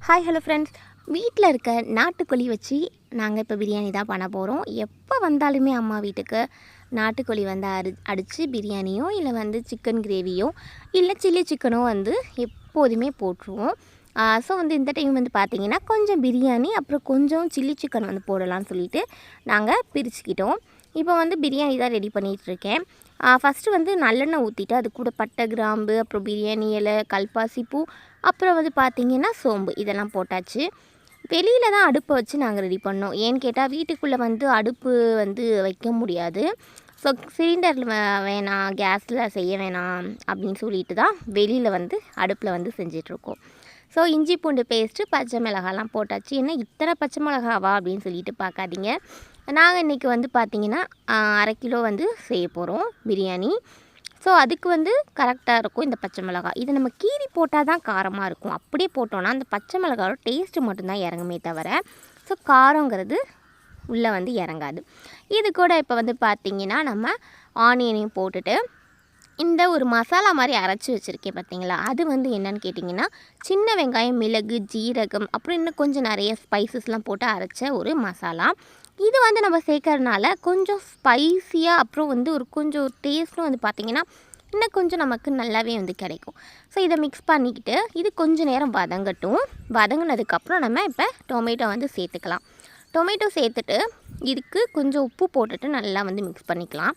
Hi hello friends வீட்டில் இருக்க நாட்டுக்கோழி வச்சு நாங்கள் இப்போ பிரியாணி தான் பண்ண போகிறோம் எப்போ வந்தாலுமே அம்மா வீட்டுக்கு நாட்டுக்கோழி வந்து அரி அடித்து பிரியாணியோ இல்லை வந்து சிக்கன் கிரேவியோ இல்லை சில்லி சிக்கனோ வந்து எப்போதுமே போட்டுருவோம். ஸோ வந்து இந்த டைம் வந்து பார்த்தீங்கன்னா கொஞ்சம் பிரியாணி அப்புறம் கொஞ்சம் சில்லி சிக்கன் வந்து போடலாம்னு சொல்லிட்டு நாங்கள் பிரிச்சுக்கிட்டோம். இப்போ வந்து பிரியாணி தான் ரெடி பண்ணிகிட்ருக்கேன் ஃபஸ்ட்டு வந்து நல்லெண்ணெய் ஊற்றிட்டு அது கூட பட்டை கிராம்பு அப்புறம் பிரியாணி இலை கல்பாசி பூ அப்புறம் வந்து பார்த்திங்கன்னா சோம்பு இதெல்லாம் போட்டாச்சு. வெளியில் தான் அடுப்பை வச்சு நாங்கள் ரெடி பண்ணோம். ஏன்னு கேட்டால் வீட்டுக்குள்ளே வந்து அடுப்பு வந்து வைக்க முடியாது. ஸோ சிலிண்டரில் வேணாம் கேஸில் செய்ய வேணாம் அப்படின்னு சொல்லிட்டு தான் வெளியில் வந்து அடுப்பில் வந்து செஞ்சிட்ருக்கோம் ஸோ இஞ்சி பூண்டு பேஸ்ட்டு பச்சை மிளகாலாம் போட்டாச்சு. என்ன இத்தனை பச்சை மிளகாவா அப்படின்னு சொல்லிட்டு பார்க்காதீங்க. நாங்கள் இன்றைக்கி வந்து பார்த்திங்கன்னா அரை கிலோ வந்து செய்ய போகிறோம் பிரியாணி. ஸோ அதுக்கு வந்து கரெக்டாக இருக்கும் இந்த பச்சை மிளகா இதை நம்ம கீரி போட்டால் தான் காரமாக இருக்கும். அப்படியே போட்டோன்னா அந்த பச்சை மிளகாயோட டேஸ்ட்டு மட்டும்தான் இறங்குமே தவிர ஸோ காரங்கிறது உள்ளே வந்து இறங்காது. இது கூட இப்போ வந்து பார்த்திங்கன்னா நம்ம ஆனியனையும் போட்டுட்டு இந்த ஒரு மசாலா மாதிரி அரைச்சி வச்சுருக்கேன் பார்த்தீங்களா அது வந்து என்னன்னு கேட்டிங்கன்னா சின்ன வெங்காயம் மிளகு ஜீரகம் அப்புறம் இன்னும் கொஞ்சம் நிறைய ஸ்பைசஸ்லாம் போட்டு அரைச்ச ஒரு மசாலா. இது வந்து நம்ம சேர்க்கறதுனால கொஞ்சம் ஸ்பைஸியாக அப்புறம் வந்து ஒரு கொஞ்சம் டேஸ்ட்டும் வந்து பார்த்திங்கன்னா இன்னும் கொஞ்சம் நமக்கு நல்லாவே வந்து கிடைக்கும். ஸோ இதை மிக்ஸ் பண்ணிக்கிட்டு இது கொஞ்சம் நேரம் வதங்கட்டும். வதங்கினதுக்கப்புறம் நம்ம இப்போ டொமேட்டோ வந்து சேர்த்துக்கலாம். டொமேட்டோ சேர்த்துட்டு இதுக்கு கொஞ்சம் உப்பு போட்டுட்டு நல்லா வந்து மிக்ஸ் பண்ணிக்கலாம்.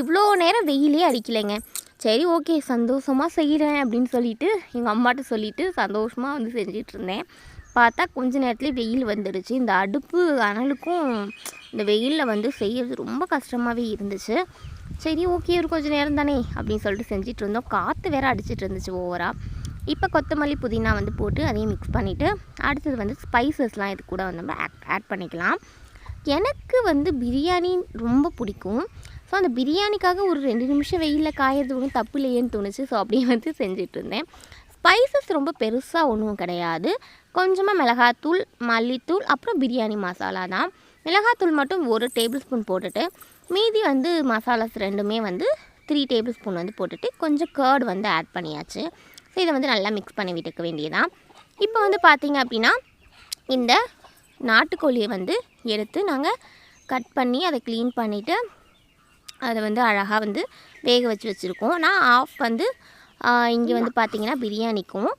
இவ்வளோ நேரம் வெயிலே அடிக்கலைங்க. சரி ஓகே சந்தோஷமாக செய்கிறேன் அப்படின்னு சொல்லிட்டு எங்கள் அம்மாட்ட சொல்லிவிட்டு சந்தோஷமாக வந்து செஞ்சிட்டு இருந்தேன். பார்த்தா கொஞ்ச நேரத்துலேயே வெயில் வந்துடுச்சு. இந்த அடுப்பு அனலுக்கும் இந்த வெயிலில் வந்து செய்கிறது ரொம்ப கஷ்டமாகவே இருந்துச்சு. சரி ஓகே ஒரு கொஞ்சம் நேரம் தானே அப்படின்னு சொல்லிட்டு செஞ்சுட்டு இருந்தோம். காற்று வேறு அடிச்சிட்டு இருந்துச்சு ஓவராக இப்போ கொத்தமல்லி புதினா வந்து போட்டு அதையும் மிக்ஸ் பண்ணிவிட்டு அடுத்தது வந்து ஸ்பைசஸ்லாம் இது கூட வந்து நம்ம ஆட் ஆட் பண்ணிக்கலாம். எனக்கு வந்து பிரியாணி ரொம்ப பிடிக்கும். ஸோ அந்த பிரியாணிக்காக ஒரு ரெண்டு நிமிஷம் வெயிலில் காயறது ஒன்றும் தப்பு இல்லையேன்னு தோணுச்சு. ஸோ அப்படியே வந்து செஞ்சுட்டு இருந்தேன் ஸ்பைசஸ் ரொம்ப பெருசாக ஒன்றும் கிடையாது. கொஞ்சமாக மிளகாத்தூள் மல்லித்தூள் அப்புறம் பிரியாணி மசாலா தான். மிளகாத்தூள் மட்டும் ஒரு டேபிள் ஸ்பூன் போட்டுட்டு மீதி வந்து மசாலாஸ் ரெண்டுமே வந்து த்ரீ டேபிள் ஸ்பூன் வந்து போட்டுட்டு கொஞ்சம் கேர்டு வந்து ஆட் பண்ணியாச்சு. ஸோ இதை வந்து நல்லா மிக்ஸ் பண்ணி விட்டுக்க வேண்டியதான் இப்போ வந்து பார்த்திங்க அப்படின்னா இந்த நாட்டுக்கோழியை வந்து எடுத்து நாங்கள் கட் பண்ணி அதை க்ளீன் பண்ணிவிட்டு அதை வந்து அழகாக வந்து வேக வச்சு வச்சுருக்கோம். நான் ஆஃப் வந்து இங்கே வந்து பார்த்திங்கன்னா பிரியாணிக்கும்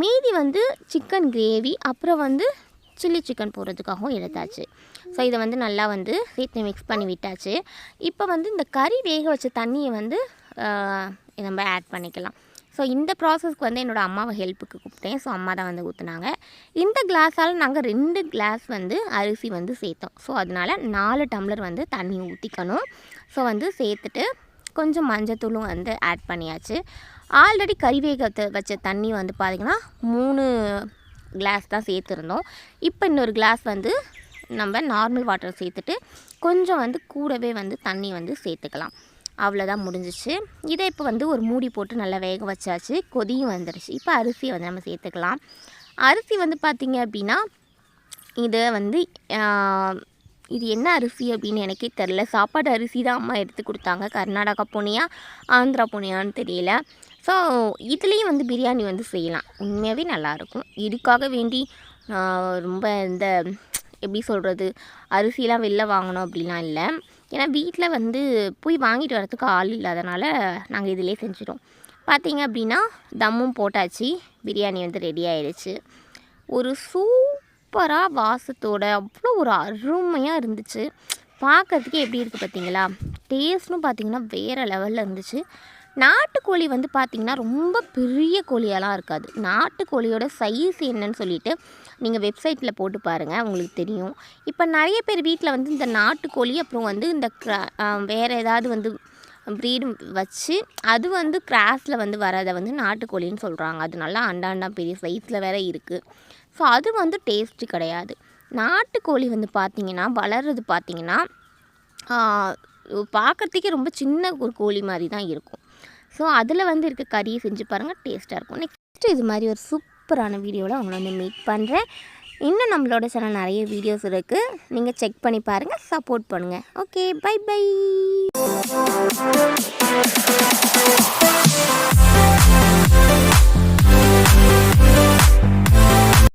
மீதி வந்து சிக்கன் கிரேவி அப்புறம் வந்து சில்லி சிக்கன் போடுறதுக்காகவும் எடுத்தாச்சு. ஸோ இதை வந்து நல்லா வந்து சேர்த்து மிக்ஸ் பண்ணி விட்டாச்சு. இப்போ வந்து இந்த கறி வேக வச்ச தண்ணியை வந்து நம்ம ஆட் பண்ணிக்கலாம். ஸோ இந்த ப்ராசஸ்க்கு வந்து என்னோடய அம்மாவை ஹெல்ப்புக்கு கூப்பிட்டேன். ஸோ அம்மா தான் வந்து ஊற்றுனாங்க இந்த கிளாஸால் நாங்கள் ரெண்டு கிளாஸ் வந்து அரிசி வந்து சேர்த்தோம். ஸோ அதனால் நாலு டம்ளர் வந்து தண்ணி ஊற்றிக்கணும் ஸோ வந்து சேர்த்துட்டு கொஞ்சம் மஞ்சத்தூளும் வந்து ஆட் பண்ணியாச்சு. ஆல்ரெடி கறி வேக வச்ச தண்ணி வந்து பார்த்திங்கன்னா மூணு கிளாஸ் தான் சேர்த்துருந்தோம். இப்போ இன்னொரு கிளாஸ் வந்து நம்ம நார்மல் வாட்டர் சேர்த்துட்டு கொஞ்சம் வந்து கூடவே வந்து தண்ணி வந்து சேர்த்துக்கலாம். அவ்வளோதான் முடிஞ்சிச்சு. இதை இப்போ வந்து ஒரு மூடி போட்டு நல்லா வேக வச்சாச்சு. கொதியும் வந்துடுச்சு இப்போ அரிசியை வந்து நம்ம சேர்த்துக்கலாம். அரிசி வந்து பார்த்திங்க அப்படின்னா இதை வந்து இது என்ன அரிசி அப்படின்னு எனக்கே தெரில சாப்பாடு அரிசி தான் அம்மா எடுத்து கொடுத்தாங்க. கர்நாடகா போனியா ஆந்திரா போனியான்னு தெரியல. ஸோ இதுலேயும் வந்து பிரியாணி வந்து செய்யலாம். உண்மையாகவே நல்லாயிருக்கும் இதுக்காக வேண்டி ரொம்ப இந்த எப்படி சொல்கிறது அரிசிலாம் வெளில வாங்கணும் அப்படிலாம் இல்லை. ஏன்னா வீட்டில் வந்து போய் வாங்கிட்டு வரத்துக்கு ஆள் இல்லாதனால நாங்கள் இதிலே செஞ்சிட்டோம். பார்த்தீங்க அப்படின்னா தம்மும் போட்டாச்சு. பிரியாணி வந்து ரெடி ஆயிடுச்சு ஒரு சூப்பராக வாசத்தோட அவ்வளோ ஒரு அருமையாக இருந்துச்சு. பார்க்கறதுக்கே எப்படி இருக்குது பார்த்தீங்களா டேஸ்ட்டும் பார்த்திங்கன்னா வேறு லெவலில் இருந்துச்சு. நாட்டுக்கோழி வந்து பார்த்திங்கன்னா ரொம்ப பெரிய கோழியெல்லாம் இருக்காது. நாட்டுக்கோழியோட சைஸ் என்னன்னு சொல்லிட்டு நீங்கள் வெப்சைட்டில் போட்டு பாருங்கள் உங்களுக்கு தெரியும். இப்போ நிறைய பேர் வீட்டில் வந்து இந்த நாட்டுக்கோழி அப்புறம் வந்து இந்த வேறு ஏதாவது வந்து ப்ரீடு வச்சு அது வந்து கிராஸில் வந்து வரதை வந்து நாட்டுக்கோழின்னு சொல்கிறாங்க அது நல்லா அண்டாண்டா பெரிய சைஸில் வேறு இருக்குது ஸோ அது வந்து டேஸ்ட்டு கிடையாது. நாட்டுக்கோழி வந்து பார்த்திங்கன்னா வளர்கிறது பார்த்திங்கன்னா பார்க்குறதுக்கே ரொம்ப சின்ன ஒரு கோழி மாதிரி தான் இருக்கும். ஸோ அதில் வந்து இருக்க கறியை செஞ்சு பாருங்கள் டேஸ்ட்டாக இருக்கும். நெக்ஸ்ட்டு இது மாதிரி ஒரு சூப்பரான வீடியோவில் உங்களை வந்து மீட் பண்ணுறேன் இன்னும் நம்மளோட சில நிறைய வீடியோஸ் இருக்குது நீங்கள் செக் பண்ணி பாருங்கள் சப்போர்ட் பண்ணுங்கள் ஓகே பை பை